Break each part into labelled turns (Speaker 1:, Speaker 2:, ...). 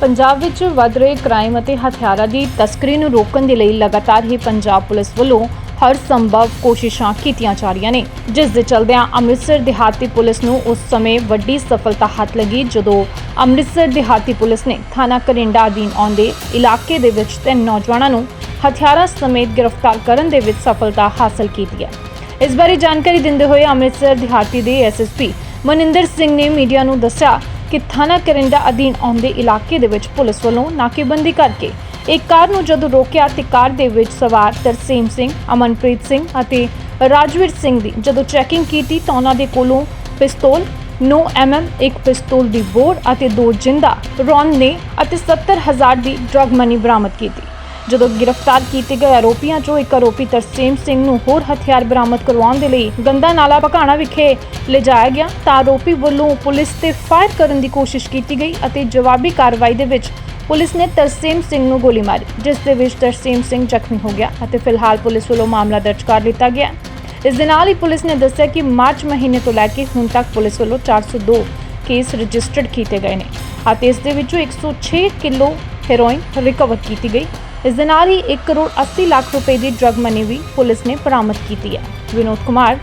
Speaker 1: ਪੰਜਾਬ ਵਿੱਚ ਵੱਧ ਰਹੇ ਕ੍ਰਾਈਮ ਅਤੇ ਹਥਿਆਰਾਂ ਦੀ ਤਸਕਰੀ ਨੂੰ ਰੋਕਣ ਦੇ ਲਈ ਲਗਾਤਾਰ ਹੀ ਪੰਜਾਬ ਪੁਲਿਸ ਵੱਲੋਂ ਹਰ ਸੰਭਵ ਕੋਸ਼ਿਸ਼ਾਂ ਕੀਤੀਆਂ ਜਾ ਰਹੀਆਂ ਨੇ। ਜਿਸ ਦੇ ਚਲਦਿਆਂ ਅੰਮ੍ਰਿਤਸਰ ਦਿਹਾਤੀ ਪੁਲਿਸ ਨੂੰ ਉਸ ਸਮੇਂ ਵੱਡੀ ਸਫਲਤਾ ਹੱਥ ਲੱਗੀ ਜਦੋਂ ਅੰਮ੍ਰਿਤਸਰ ਦਿਹਾਤੀ ਪੁਲਿਸ ਨੇ ਥਾਣਾ ਕਰਿੰਡਾ ਅਧੀਨ ਆਉਂਦੇ ਇਲਾਕੇ ਦੇ ਵਿੱਚ ਤਿੰਨ ਨੌਜਵਾਨਾਂ ਨੂੰ ਹਥਿਆਰਾਂ ਸਮੇਤ ਗ੍ਰਿਫਤਾਰ ਕਰਨ ਦੇ ਵਿੱਚ ਸਫਲਤਾ ਹਾਸਲ ਕੀਤੀ ਹੈ। ਇਸ ਬਾਰੇ ਜਾਣਕਾਰੀ ਦਿੰਦੇ ਹੋਏ ਅੰਮ੍ਰਿਤਸਰ ਦਿਹਾਤੀ ਦੇ ਐਸਐਸਪੀ ਮਨਿੰਦਰ ਸਿੰਘ ਨੇ ਮੀਡੀਆ ਨੂੰ ਦੱਸਿਆ ਕਿ ਥਾਣਾ ਕਰਿੰਡਾ ਅਧੀਨ ਆਉਂਦੇ ਇਲਾਕੇ ਦੇ ਵਿੱਚ ਪੁਲਿਸ ਵੱਲੋਂ ਨਾਕੇਬੰਦੀ ਕਰਕੇ ਇੱਕ ਕਾਰ ਨੂੰ ਜਦੋਂ ਰੋਕਿਆ ਤੇ ਕਾਰ ਦੇ ਵਿੱਚ ਸਵਾਰ ਤਰਸੇਮ ਸਿੰਘ, ਅਮਨਪ੍ਰੀਤ ਸਿੰਘ ਅਤੇ ਰਾਜਵੀਰ ਸਿੰਘ ਦੀ ਜਦੋਂ ਚੈਕਿੰਗ ਕੀਤੀ ਤਾਂ ਉਹਨਾਂ ਦੇ ਕੋਲੋਂ ਪਿਸਤੌਲ 9 mm ਇੱਕ ਪਿਸਤੌਲ ਦੀ ਬੋਰ ਅਤੇ ਦੋ ਜਿੰਦਾ ਰੌਨ ਨੇ ਅਤੇ 70000 ਦੀ ਡਰਗ ਮਨੀ ਬਰਾਮਦ ਕੀਤੀ। ਜਦੋਂ ਗ੍ਰਿਫਤਾਰ ਕੀਤੇ ਗਏ ਆਰੋਪੀਆਂ ਚੋਂ ਇੱਕ ਆਰੋਪੀ ਤਰਸੇਮ ਸਿੰਘ ਨੂੰ ਹੋਰ ਹਥਿਆਰ ਬਰਾਮਦ ਕਰਵਾਉਣ ਦੇ ਲਈ ਗੰਦਾ ਨਾਲਾ ਪਕਾਣਾ ਵਿਖੇ ਲਿਜਾਇਆ ਗਿਆ, ਤਾਂ ਆਰੋਪੀ ਵੱਲੋਂ ਪੁਲਿਸ ਤੇ ਫਾਇਰ ਕਰਨ ਦੀ ਕੋਸ਼ਿਸ਼ ਕੀਤੀ ਗਈ ਅਤੇ ਜਵਾਬੀ ਕਾਰਵਾਈ ਦੇ ਵਿੱਚ ਪੁਲਿਸ ਨੇ ਤਰਸੇਮ ਸਿੰਘ ਨੂੰ ਗੋਲੀ ਮਾਰੀ, ਜਿਸ ਦੇ ਵਿੱਚ ਤਰਸੇਮ ਸਿੰਘ ਜ਼ਖਮੀ ਹੋ ਗਿਆ ਅਤੇ ਫਿਲਹਾਲ ਪੁਲਿਸ ਵੱਲੋਂ ਮਾਮਲਾ ਦਰਜ ਕਰ ਲਿੱਤਾ ਗਿਆ। ਇਸ ਦੇ ਨਾਲ ਹੀ ਪੁਲਿਸ ਨੇ ਦੱਸਿਆ ਕਿ ਮਾਰਚ ਮਹੀਨੇ ਤੋਂ ਲੈ ਕੇ ਹੁਣ ਤੱਕ ਪੁਲਿਸ ਵੱਲੋਂ 402 ਕੇਸ ਰਜਿਸਟਰਡ ਕੀਤੇ ਗਏ ਨੇ ਅਤੇ ਇਸ ਦੇ ਵਿੱਚੋਂ 106 ਕਿਲੋ ਹੈਰੋਇਨ ਰਿਕਵਰ ਕੀਤੀ ਗਈ। ਇਸ ਦੇ ਨਾਲ ਹੀ 1 ਕਰੋੜ 80 ਲੱਖ ਰੁਪਏ ਦੀ ਡਰਗ ਮਨੀ ਵੀ ਪੁਲਿਸ ਨੇ ਬਰਾਮਦ ਕੀਤੀ ਹੈ। Vinod Kumar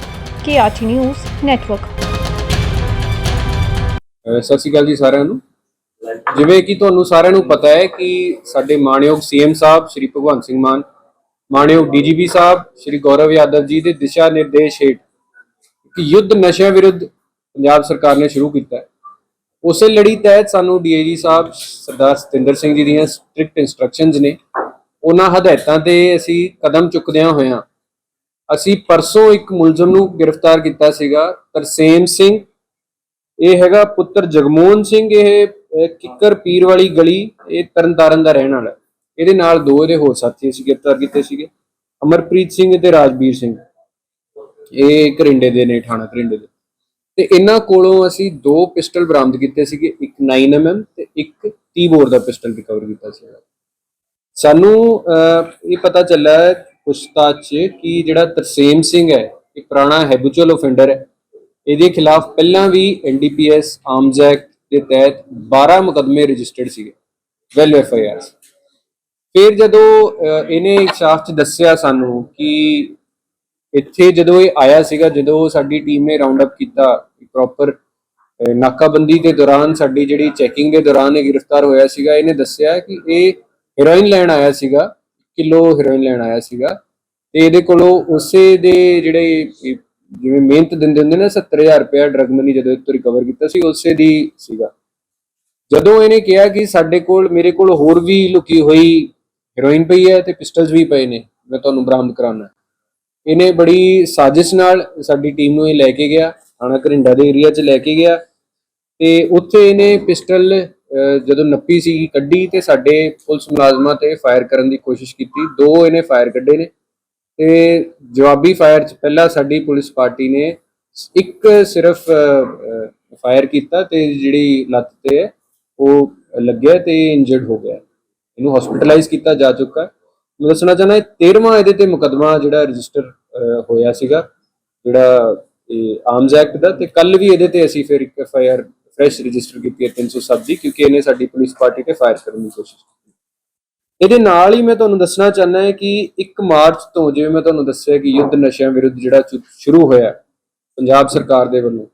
Speaker 1: KRT news network
Speaker 2: ਅਹ ਸਤਿ ਸ਼੍ਰੀ ਅਕਾਲ ਜੀ ਸਾਰਿਆਂ ਨੂੰ। ਜਿਵੇਂ ਕਿ ਤੁਹਾਨੂੰ ਸਾਰਿਆਂ ਨੂੰ ਪਤਾ ਹੈ ਕਿ ਸਾਡੇ ਮਾਣਯੋਗ ਸੀਐਮ ਸਾਹਿਬ ਸ਼੍ਰੀ ਭਗਵੰਤ ਸਿੰਘ ਮਾਨ, ਮਾਣਯੋਗ ਡੀਜੀਪੀ ਸਾਹਿਬ ਸ਼੍ਰੀ ਗੌਰਵ ਯਾਦਵ ਜੀ ਦੇ ਦਿਸ਼ਾ ਨਿਰਦੇਸ਼ ਹੇਠ ਇੱਕ ਯੁੱਧ ਨਸ਼ਿਆਂ ਵਿਰੁੱਧ ਪੰਜਾਬ ਸਰਕਾਰ ਨੇ ਸ਼ੁਰੂ ਕੀਤਾ ਹੈ। ਉਸੇ ਲੜੀ ਤਹਿਤ ਸਾਨੂੰ ਡੀਏਜੀ ਸਾਹਿਬ ਸਰਦਾਰ ਸਤਿੰਦਰ ਸਿੰਘ ਜੀ ਦੀਆਂ ਸਟ੍ਰਿਕਟ ਇਨਸਟਰਕਸ਼ਨਸ ਨੇ ਉਹਨਾਂ ਹਦਾਇਤਾਂ ਤੇ ਅਸੀਂ ਕਦਮ ਚੁੱਕਦਿਆਂ ਹੋਇਆਂ ਅਸੀਂ ਪਰਸੋਂ ਇੱਕ ਮੁਲਜ਼ਮ ਨੂੰ ਗ੍ਰਿਫਤਾਰ ਕੀਤਾ ਸੀਗਾ, ਤਰਸੇਮ ਸਿੰਘ। ਇਹ ਹੈਗਾ ਪੁੱਤਰ ਜਗਮੋਹਨ ਸਿੰਘ, ਇਹ ਕਿੱਕਰ ਪੀਰ ਵਾਲੀ ਗਲੀ, ਇਹ ਤਰਨਤਾਰਨ ਦਾ ਰਹਿਣ ਵਾਲਾ। ਇਹਦੇ ਨਾਲ ਦੋ ਇਹਦੇ ਹੋਰ ਸਾਥੀ ਅਸੀਂ ਗ੍ਰਿਫਤਾਰ ਕੀਤੇ ਸੀਗੇ, ਅਮਰਪ੍ਰੀਤ ਸਿੰਘ ਤੇ ਰਾਜਵੀਰ ਸਿੰਘ। ਇਹ ਕਰਿੰਡੇ ਦੇ ਨੇ, ਥਾਣਾ ਕਰਿੰਡੇ ਦੇ। ਤੇ ਇਹਨਾਂ ਕੋਲੋਂ ਅਸੀਂ ਦੋ ਪਿਸਟਲ ਬਰਾਮਦ ਕੀਤੇ ਸੀਗੇ, ਇੱਕ 9mm ਤੇ ਇੱਕ 30 ਬੋਰ ਦਾ ਪਿਸਟਲ ਰਿਕਵਰ ਕੀਤਾ ਸੀਗਾ। ਸਾਨੂੰ ਇਹ ਪਤਾ ਚੱਲਾ ਹੈ ਪੁੱਛਤਾਛ 'ਚ ਕਿ ਜਿਹੜਾ ਤਰਸੇਮ ਸਿੰਘ ਹੈ, ਇਹ ਪੁਰਾਣਾ ਹੈਬਿਚੁਅਲ ਆਫੈਂਡਰ ਹੈ। ਇਹਦੇ ਖਿਲਾਫ ਪਹਿਲਾਂ ਵੀ ਐਨਡੀਪੀਐਸ ਆਰਮਜ਼ ਐਕਟ ਦੇ ਤਹਿਤ 12 ਮੁਕਦਮੇ ਰਜਿਸਟਰਡ ਸੀਗੇ ਵੈਲ ਐਫ ਆਈ ਆਰਸ ਫਿਰ ਜਦੋਂ ਇਹਨੇ ਇੱਕ ਸ਼ਾਫਟ 'ਚ ਦੱਸਿਆ ਸਾਨੂੰ ਕਿ ਇੱਥੇ ਜਦੋਂ ਇਹ ਆਇਆ ਸੀਗਾ, ਜਦੋਂ ਸਾਡੀ ਟੀਮ ਨੇ ਰਾਉਂਡ ਅਪ ਕੀਤਾ ਪ੍ਰੋਪਰ ਨਾਕਾਬੰਦੀ ਦੇ ਦੌਰਾਨ ਸਾਡੀ ਜਿਹੜੀ ਚੈਕਿੰਗ ਦੇ ਦੌਰਾਨ ਇਹ ਗ੍ਰਿਫਤਾਰ ਹੋਇਆ ਸੀਗਾ, ਇਹਨੇ ਦੱਸਿਆ ਕਿ ਇਹ ਹੀਰੋਇਨ ਲੈਣ ਆਇਆ ਸੀਗਾ, ਕਿਲੋ ਹੀਰੋਇਨ ਲੈਣ ਆਇਆ ਸੀਗਾ। ਤੇ ਇਹਦੇ ਕੋਲੋਂ ਉਸੇ ਦੇ ਜਿਹੜੇ ਜਿਵੇਂ ਮਿਹਨਤ ਦਿੰਦੇ ਹੁੰਦੇ ਨੇ 70000 ਰੁਪਏ ਡਰਗ ਮਨੀ ਜਦੋਂ ਇਹ ਤੋਂ ਰਿਕਵਰ ਕੀਤਾ ਸੀ, ਉਸੇ ਦੀ ਸੀਗਾ। ਜਦੋਂ ਇਹਨੇ ਕਿਹਾ ਕਿ ਸਾਡੇ ਕੋਲ, ਮੇਰੇ ਕੋਲ ਹੋਰ ਵੀ ਲੁਕੀ ਹੋਈ ਹੀਰੋਇਨ ਪਈ ਹੈ ਤੇ ਪਿਸਟਲਸ ਵੀ ਪਏ ਨੇ, ਮੈਂ ਤੁਹਾਨੂੰ ਬਰਾਮਦ ਕਰਾਉਣਾ। ਇਹਨੇ ਬੜੀ ਸਾਜ਼ਿਸ਼ ਨਾਲ ਸਾਡੀ ਟੀਮ ਨੂੰ ਇਹ ਲੈ ਕੇ ਗਿਆ, ਥਾਣਾ ਘਰਿੰਡਾ ਦੇ ਏਰੀਆ 'ਚ ਲੈ ਕੇ ਗਿਆ। ਤੇ ਉੱਥੇ ਇਹਨੇ ਪਿਸਟਲ ਜਦੋਂ ਨੱਪੀ ਸੀ ਕੱਢੀ ਤੇ ਸਾਡੇ ਪੁਲਿਸ ਮੁਲਾਜ਼ਮਾਂ ਤੇ ਫਾਇਰ ਕਰਨ ਦੀ ਕੋਸ਼ਿਸ਼ ਕੀਤੀ। ਦੋ ਇਹਨੇ ਫਾਇਰ ਕੱਢੇ ਨੇ ਤੇ ਜਵਾਬੀ ਫਾਇਰ 'ਚ ਪਹਿਲਾਂ ਸਾਡੀ ਪੁਲਿਸ ਪਾਰਟੀ ਨੇ ਇੱਕ ਸਿਰਫ ਫਾਇਰ ਕੀਤਾ ਤੇ ਜਿਹੜੀ ਲੱਤ ਤੇ ਉਹ ਲੱਗਿਆ ਤੇ ਇੰਜਰਡ ਹੋ ਗਿਆ। ਇਹਨੂੰ ਹਸਪੀਟਲਾਈਜ਼ ਕੀਤਾ ਜਾ ਚੁੱਕਾ ਮੈਂ ਦੱਸਣਾ ਚਾਹੁੰਦਾ 13ਵਾਂ ਇਹਦੇ ਤੇ ਮੁਕਦਮਾ ਜਿਹੜਾ ਰਜਿਸਟਰ ਹੋਇਆ ਸੀਗਾ, ਜਿਹੜਾ ਇਹ ਆਰਮਸ ਐਕਟ ਦਾ ਤੇ ਕੱਲ ਵੀ ਇਹਦੇ ਤੇ ਅਸੀਂ ਫਿਰ ਇੱਕ F I R fresh register ਕੀਤੀ ਹੈ 307 ਦੀ, ਕਿਉਂਕਿ ਇਹਨੇ ਸਾਡੀ ਪੁਲਿਸ ਪਾਰਟੀ ਤੇ ਫਾਇਰ ਕਰਨ ਦੀ ਕੋਸ਼ਿਸ਼ ਕੀਤੀ। ਇਹਦੇ ਨਾਲ ਹੀ ਮੈਂ ਤੁਹਾਨੂੰ ਦੱਸਣਾ ਚਾਹੁੰਦਾ ਹਾਂ ਕਿ 1 ਮਾਰਚ ਤੋਂ ਜਿਵੇਂ ਮੈਂ ਤੁਹਾਨੂੰ ਦੱਸਿਆ ਕਿ ਯੁੱਧ ਨਸ਼ਿਆਂ ਵਿਰੁੱਧ ਜਿਹੜਾ ਸ਼ੁਰੂ ਹੋਇਆ ਪੰਜਾਬ ਸਰਕਾਰ ਦੇ ਵੱਲੋਂ,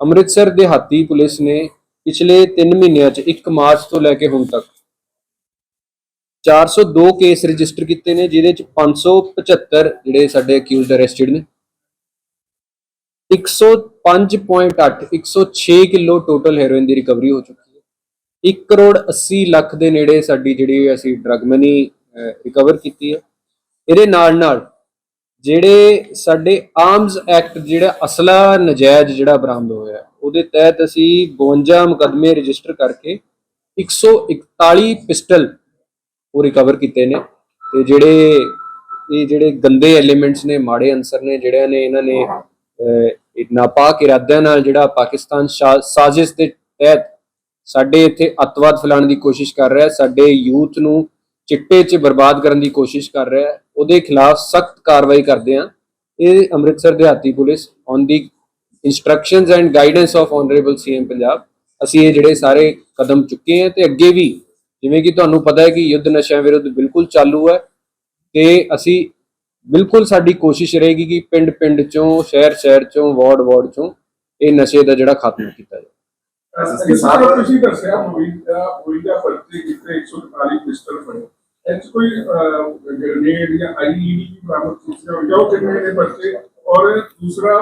Speaker 2: ਅੰਮ੍ਰਿਤਸਰ ਦੇ ਹਾਤੀ ਪੁਲਿਸ ਨੇ ਪਿਛਲੇ 3 ਮਹੀਨਿਆਂ 'ਚ 1 ਮਾਰਚ ਤੋਂ ਲੈ ਕੇ ਹੁਣ ਤੱਕ 402 ਕੇਸ ਰਜਿਸਟਰ ਕੀਤੇ ਨੇ, ਜਿਹਦੇ ਚ 575 ਜਿਹੜੇ ਸਾਡੇ ਅਕਿਊਜ਼ਡ ਅਰੈਸਟਡ ਨੇ। 105.8 106 ਕਿਲੋ ਟੋਟਲ ਹੈਰੋਇਨ ਦੀ ਰਿਕਵਰੀ ਹੋ ਚੁੱਕੀ ਹੈ। 1 ਕਰੋੜ 80 ਲੱਖ ਦੇ ਨੇੜੇ ਸਾਡੀ ਜਿਹੜੀ ਅਸੀਂ ਡਰਗ ਮਨੀ ਰਿਕਵਰ ਕੀਤੀ ਹੈ। ਇਹਦੇ ਨਾਲ ਨਾਲ ਜਿਹੜੇ ਸਾਡੇ ਆਰਮਸ ਐਕਟ ਜਿਹੜਾ ਅਸਲਾ ਨਜਾਇਜ਼ ਜਿਹੜਾ ਬਰਾਮਦ ਹੋਇਆ, ਉਹਦੇ ਤਹਿਤ ਅਸੀਂ 52 ਮੁਕਦਮੇ ਰਜਿਸਟਰ ਕਰਕੇ 141 ਪਿਸਟਲ ਉਹ ਰਿਕਵਰ ਕੀਤੇ ਨੇ ਤੇ ਜਿਹੜੇ ਇਹ ਜਿਹੜੇ ਗੰਦੇ ਐਲੀਮੈਂਟਸ ਨੇ, ਮਾੜੇ ਅੰਸਰ ਨੇ, ਜਿਹੜਿਆਂ ਨੇ ਇਹਨਾਂ ਨੇ ਇਹ ਨਾਪਾਕ ਇਰਾਦਿਆਂ ਨਾਲ ਜਿਹੜਾ ਪਾਕਿਸਤਾਨ ਸਾਜ਼ਿਸ਼ ਦੇ ਤਹਿਤ ਸਾਡੇ ਇੱਥੇ ਅੱਤਵਾਦ ਫੈਲਾਉਣ ਦੀ ਕੋਸ਼ਿਸ਼ ਕਰ ਰਿਹਾ ਹੈ ਸਾਡੇ ਯੂਥ ਨੂੰ ਚਿੱਟੇ 'ਚ ਬਰਬਾਦ ਕਰਨ ਦੀ ਕੋਸ਼ਿਸ਼ ਕਰ ਰਿਹਾ ਹੈ ਉਹਦੇ ਖਿਲਾਫ ਸਖਤ ਕਾਰਵਾਈ ਕਰਦੇ ਹਾਂ। ਇਹ ਅੰਮ੍ਰਿਤਸਰ ਦਿਹਾਤੀ police on the instructions and guidance of honourable CM Punjab ਅਸੀਂ ਇਹ ਜਿਹੜੇ ਸਾਰੇ ਕਦਮ ਚੁੱਕੇ ਹਾਂ ਤੇ ਅੱਗੇ ਵੀ ਜਿਵੇਂ ਕਿ ਤੁਹਾਨੂੰ ਪਤਾ ਹੈ ਕਿ ਯੁੱਧ ਨਸ਼ਿਆਂ ਵਿਰੁੱਧ ਬਿਲਕੁਲ ਚਾਲੂ ਹੈ ਤੇ ਅਸੀਂ ਬਿਲਕੁਲ ਸਾਡੀ ਕੋਸ਼ਿਸ਼ ਰਹੇਗੀ ਕਿ ਪਿੰਡ ਪਿੰਡ ਚੋਂ ਸ਼ਹਿਰ ਸ਼ਹਿਰ ਚੋਂ ਵਾਰਡ ਵਾਰਡ ਚੋਂ ਇਹ ਨਸ਼ੇ ਦਾ ਜਿਹੜਾ ਖਾਤਮਾ ਕੀਤਾ ਜਾਵੇ।
Speaker 3: ਇਸ ਸਾਲ ਤੁਸੀਂ ਦੱਸਿਆ ਹੋਈ ਦਾ ਹੋਈ ਦਾ ਪਰਚੇ ਕਿਤੇ 144 ਪਿਸਟਲ ਬਣੇ ਇਹ 'ਚ ਕੋਈ ਗ੍ਰੇਨੇਡ ਜਾਂ ਆਈਈਡੀ ਦੀ ਬਰਾਮਦ ਸੂਚਨਾ ਹੋਈ ਜਾਓ ਕਿੰਨੇ ਨੇ ਪਰਚੇ? ਔਰ ਦੂਸਰਾ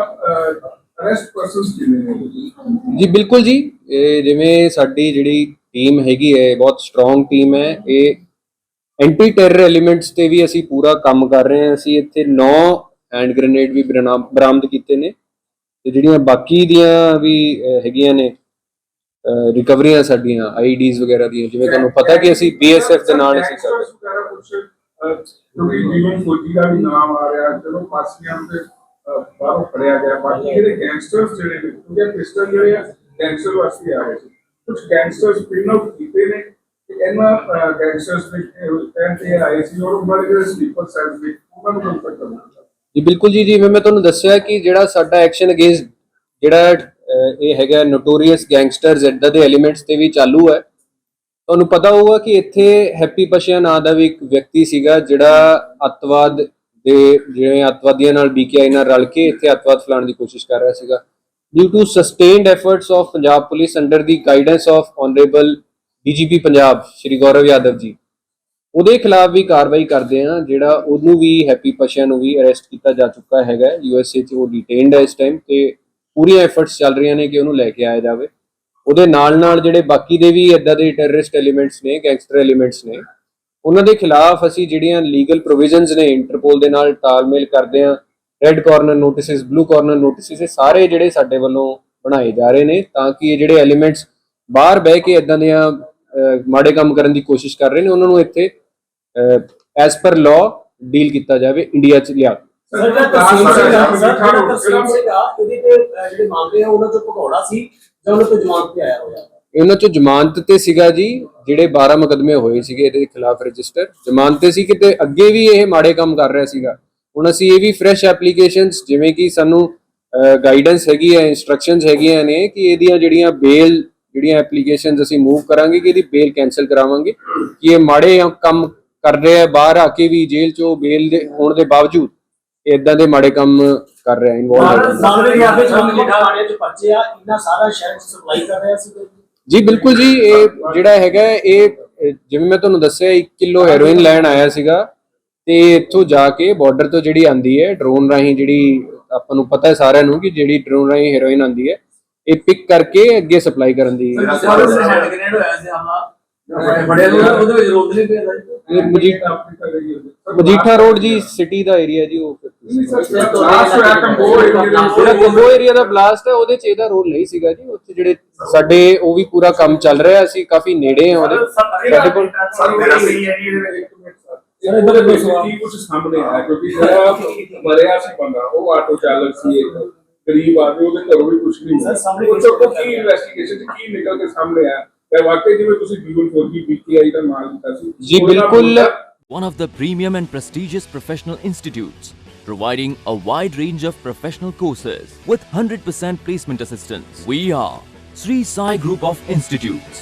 Speaker 3: ਅਰੈਸਟ ਪਰਸਨਸ ਕਿੰਨੇ ਨੇ?
Speaker 2: ਜੀ ਬਿਲਕੁਲ ਜੀ। ਜਿਵੇਂ ਸਾਡੀ ਜਿਹੜੀ ਟੀਮ ਹੈਗੀ ਹੈ ਬਹੁਤ ਸਟਰੋਂਗ ਟੀਮ ਹੈ। ਇਹ ਐਂਟੀ ਟੈਰਰ ਐਲੀਮੈਂਟਸ ਤੇ ਵੀ ਅਸੀਂ ਪੂਰਾ ਕੰਮ ਕਰ ਰਹੇ ਹਾਂ ਅਸੀਂ ਇੱਥੇ 9 ਹੈਂਡ ਗ੍ਰੇਨੇਡ ਵੀ ਬਰਾਮ- ਬਰਾਮਦ ਕੀਤੇ ਨੇ ਤੇ ਜਿਹੜੀਆਂ ਬਾਕੀ ਦੀਆਂ ਵੀ ਅਹ, ਹੈਗੀਆਂ ਨੇ ਰਿਕਵਰੀਆਂ ਸਾਡੀਆਂ ਆਈਡੀਜ਼ ਵਗੈਰਾ ਦੀਆਂ ਜਿਵੇਂ ਤੁਹਾਨੂੰ ਪਤਾ ਕਿ ਅਸੀਂ ਬੀਐਸਐਫ ਦੇ ਨਾਲ ਅਸੀਂ ਕਰ ਰਹੇ ਹਾਂ।
Speaker 3: Gangsters ਵਗੈਰਾ ਕੁਛ, ਅਹ, ਕਿਉਂਕਿ ਜੀਵਨ ਫੌਜੀ ਦਾ ਵੀ ਨਾਮ ਆ ਰਿਹਾ ਚਲੋ ਫਾਸੀਆਂ ਤੇ ਅਹ, ਬਾਹਰੋਂ ਫੜਿਆ ਗਿਆ ਬਾਕੀ ਜਿਹੜੇ ਗੈਂਗਸਟਰਸ ਜਿਹੜੇ ਨੇ ਕਿਉਂਕਿ ਪਿਸਟਲ ਜਿਹੜੇ ਆ ਗੈਂਗਸਟਰ ਵਾਸਤੇ ਆ ਰਹੇ ਸੀ ਕੁਝ ਗੈਂਗਸਟਰਸ ਪਿਨ ਆਊਟ ਕੀਤੇ ਨੇ ਤੇ ਇਹਨਾਂ ਗੈਂਗਸਟਰਸ ਨੇ ਕਹਿੰਦੇ ਆਏ ਸੀ ਔਰ ਉਹਨਾਂ ਦੇ ਸਲੀਪਰ ਸੈਲਸ ਨੇ ਉਹਨਾਂ ਨੂੰ ਕੰਟੈਕਟ ਕਰਨਾ
Speaker 2: ਜੀ, ਬਿਲਕੁਲ ਜੀ, ਜਿਵੇਂ ਮੈਂ ਤੁਹਾਨੂੰ ਦੱਸਿਆ ਕਿ ਜਿਹੜਾ ਸਾਡਾ ਐਕਸ਼ਨ ਅਗੇਂਸਟ ਜਿਹੜਾ ਇਹ ਹੈਗਾ ਨੋਟੋਰੀਅਸ ਗੈਂਗਸਟਰਸ ਇਦਾਂ ਦੇ ਐਲੀਮੈਂਟਸ ਤੇ ਵੀ ਚਾਲੂ ਹੈ। ਤੁਹਾਨੂੰ ਪਤਾ ਹੋਊਗਾ ਕਿ ਇੱਥੇ ਹੈਪੀ ਪਸ਼ਿਆ ਨਾਂ ਦਾ ਵੀ ਇੱਕ ਵਿਅਕਤੀ ਸੀਗਾ, ਜਿਹੜਾ ਅੱਤਵਾਦ ਦੇ ਜਿਵੇਂ ਅੱਤਵਾਦੀਆਂ ਨਾਲ ਬੀਕੇਆਈ ਨਾਲ ਰਲ ਕੇ ਇੱਥੇ ਅੱਤਵਾਦ ਫੈਲਾਉਣ ਦੀ ਕੋਸ਼ਿਸ਼ ਕਰ ਰਿਹਾ ਸੀਗਾ। Due to sustained efforts of Punjab police under the guidance of honourable DGP Punjab, Shri Gaurav Yadav ji. ਉਹਦੇ ਖਿਲਾਫ ਵੀ ਕਾਰਵਾਈ ਕਰਦੇ ਆ ਜਿਹੜਾ ਉਹਨੂੰ ਵੀ ਹੈਪੀ ਪਸ਼ਿਆ ਨੂੰ ਵੀ ਅਰੈਸਟ ਕੀਤਾ ਜਾ ਚੁੱਕਾ ਹੈਗਾ। ਯੂਐਸਏ 'ਚ ਉਹ ਡਿਟੇਨਡ ਹੈ ਇਸ ਟਾਈਮ ਤੇ ਪੂਰੀਆਂ ਐਫਰਟਸ ਚੱਲ ਰਹੀਆਂ ਨੇ ਕਿ ਉਹਨੂੰ ਲੈ ਕੇ ਆਇਆ ਜਾਵੇ। ਉਹਦੇ ਨਾਲ ਨਾਲ ਜਿਹੜੇ ਬਾਕੀ ਦੇ ਵੀ ਇਦਾਂ ਦੇ ਟੈਰਰਿਸਟ ਐਲੀਮੈਂਟਸ ਨੇ ਗੈਂਗਸਟਰ ਐਲੀਮੈਂਟਸ ਨੇ, ਉਹਨਾਂ ਦੇ ਖਿਲਾਫ ਅਸੀਂ ਜਿਹੜੀਆਂ ਲੀਗਲ ਪ੍ਰੋਵੀਜ਼ਨਸ ਨੇ ਇੰਟਰਪੋਲ ਦੇ ਨਾਲ ਤਾਲਮੇਲ ਕਰਦੇ ਆ red corner notices blue corner notices ਇਹ ਸਾਰੇ ਜਿਹੜੇ ਸਾਡੇ ਵੱਲੋਂ ਬਣਾਏ ਜਾ ਰਹੇ ਨੇ ਤਾਂ ਕਿ ਇਹ ਜਿਹੜੇ ਐਲੀਮੈਂਟਸ ਬਾਹਰ ਬਹਿ ਕੇ ਇਦਾਂ ਦੀਆਂ ਮਾੜੇ ਕੰਮ ਕਰਨ ਦੀ ਕੋਸ਼ਿਸ਼ ਕਰ ਰਹੇ ਨੇ ਉਹਨਾਂ ਨੂੰ ਇੱਥੇ ਐਸ ਪਰ ਲਾਅ ਡੀਲ ਕੀਤਾ ਜਾਵੇ ਇੰਡੀਆ 'ਚ ਲਿਆ।
Speaker 4: ਸਰ ਜਿਹੜਾ ਮਾਮਲੇ ਆ ਉਹਨਾਂ ਭਗੌੜਾ ਸੀ ਜਾਂ ਉਹਨਾਂ ਤੋਂ ਜ਼ਮਾਨਤ ਤੇ ਆਇਆ ਹੋਇਆ?
Speaker 2: ਇਹਨਾਂ ਚੋਂ ਜ਼ਮਾਨਤ ਤੇ ਸੀਗਾ ਜੀ ਜਿਹੜੇ 12 ਮੁਕਦਮੇ ਹੋਏ ਸੀਗੇ ਇਹਦੇ ਖਿਲਾਫ ਰਜਿਸਟਰ। ਜ਼ਮਾਨਤ ਤੇ ਸੀ ਕਿਤੇ ਅੱਗੇ ਵੀ ਇਹ ਮਾੜੇ ਕੰਮ ਕਰ ਰਿਹਾ ਸੀਗਾ। ਹੁਣ ਅਸੀਂ ਇਹ ਵੀ ਫਰੈਸ਼ ਐਪਲੀਕੇਸ਼ਨਸ ਜਿਵੇਂ ਕਿ ਸਾਨੂੰ ਗਾਈਡੈਂਸ ਹੈਗੀ ਹੈ ਇਨਸਟਰਕਸ਼ਨਸ ਹੈਗੀਆਂ ਨੇ ਕਿ ਇਹਦੀਆਂ ਜਿਹੜੀਆਂ ਬੇਲ ਜਿਹੜੀਆਂ ਐਪਲੀਕੇਸ਼ਨਸ ਅਸੀਂ ਮੂਵ ਕਰਾਂਗੇ ਕਿ ਇਹਦੀ ਬੇਲ ਕੈਨਸਲ ਕਰਾਵਾਂਗੇ ਕਿ ਇਹ ਮਾੜੇ ਕੰਮ ਕਰ ਰਿਹਾ ਬਾਹਰ ਆ ਕੇ ਵੀ ਜੇਲ੍ਹ ਚੋਂ ਬੇਲ ਦੇ ਹੋਣ ਦੇ ਬਾਵਜੂਦ ਇਦਾਂ ਦੇ ਮਾੜੇ ਕੰਮ ਕਰ ਰਿਹਾ ਇਨਵੋਲਵ
Speaker 4: ਮਾਮਲੇ ਦੇ ਆਪੇ ਛੋਟੇ ਥਾਣੇ ਚ ਪਰਚੇ ਆ ਇੰਨਾ ਸਾਰਾ ਸ਼ਹਿਰ ਚ ਸਪਲਾਈ ਕਰ ਰਿਹਾ ਸੀ
Speaker 2: ਜੀ ਬਿਲਕੁਲ ਜੀ ਇਹ ਜਿਹੜਾ ਹੈਗਾ ਹੈ, ਇਹ ਜਿਵੇਂ ਮੈਂ ਤੁਹਾਨੂੰ ਦੱਸਿਆ 1 ਕਿਲੋ ਹੈਰੋਇਨ ਲੈਣ ਆਇਆ ਸੀਗਾ ਤੇ ਇੱਥੋਂ ਜਾ ਕੇ ਬਾਰਡਰ ਤੋਂ ਜਿਹੜੀ ਆਂਦੀ ਹੈ ਡਰੋਨ ਰਾਹੀਂ ਜਿਹੜੀ ਆਪਾਂ ਨੂੰ ਪਤਾ ਹੈ ਸਾਰਿਆਂ ਨੂੰ ਕਿ ਜਿਹੜੀ ਡਰੋਨ ਰਾਹੀਂ ਹੈਰੋਇਨ ਆਂਦੀ ਹੈ ਇਹ ਪਿਕ ਕਰਕੇ ਅੱਗੇ ਸਪਲਾਈ ਕਰਨ ਦੀ
Speaker 5: ਸਾਰੇ ਹੈਂਡ ਗ੍ਰੇਨੇਡ ਹੋਇਆ ਸੀ ਹਮਲਾ ਬੜੇ ਨੂੰ ਉਹਦੇ ਵਿੱਚ ਰੋਂਦ ਨਹੀਂ ਪਿਆ
Speaker 2: ਇਹ ਮਜੀਠਾ ਮਜੀਠਾ ਰੋਡ ਜੀ ਸਿਟੀ ਦਾ ਏਰੀਆ ਜੀ ਉਹ ਜਿਹੜਾ ਕੰਬੋ ਏਰੀਆ ਦਾ ਬਲਾਸਟ ਹੈ ਉਹਦੇ ਚ ਇਹਦਾ ਰੋਲ ਨਹੀਂ ਸੀਗਾ ਜੀ। ਉੱਥੇ ਜਿਹੜੇ ਸਾਡੇ ਉਹ ਵੀ ਪੂਰਾ ਕੰਮ ਚੱਲ ਰਿਹਾ ਸੀ ਕਾਫੀ ਨੇੜੇ ਆ ਉਹਦੇ। ਸਾਡੇ ਕੋਲ
Speaker 3: ਸਰ ਇਧਰ ਦੇ ਕੀ ਕੁਝ ਸਾਹਮਣੇ ਆਇਆ ਕਿਉਂਕਿ ਜਿਹੜਾ ਮਰਿਆ ਸੀ ਬੰਦਾ ਉਹ ਆਟੋ ਚਾਲਕ ਸੀ ਇੱਕ। ਗਰੀਬ ਆਦਮੀ ਉਹਦੇ ਘਰੋਂ ਵੀ ਕੁਝ ਨਹੀਂ
Speaker 4: ਸਰ, ਸਾਹਮਣੇ
Speaker 3: ਉਹ ਚੋਂ ਕੀ ਇਨਵੈਸਟੀਗੇਸ਼ਨ ਚ ਕੀ ਨਿਕਲ ਕੇ ਸਾਹਮਣੇ ਆਇਆ ਤੇ ਵਾਕਈ ਜਿਵੇਂ ਤੁਸੀਂ ਗੂਗਲ ਫੋਰ ਦੀ ਪੀਟੀਆਈ ਦਾ ਨਾਮ ਦਿੱਤਾ ਸੀ
Speaker 2: ਜੀ ਬਿਲਕੁਲ
Speaker 6: one of the premium and prestigious professional institutes, providing a wide range of professional courses with 100% placement assistance. We are Sri Sai Group of Institutes.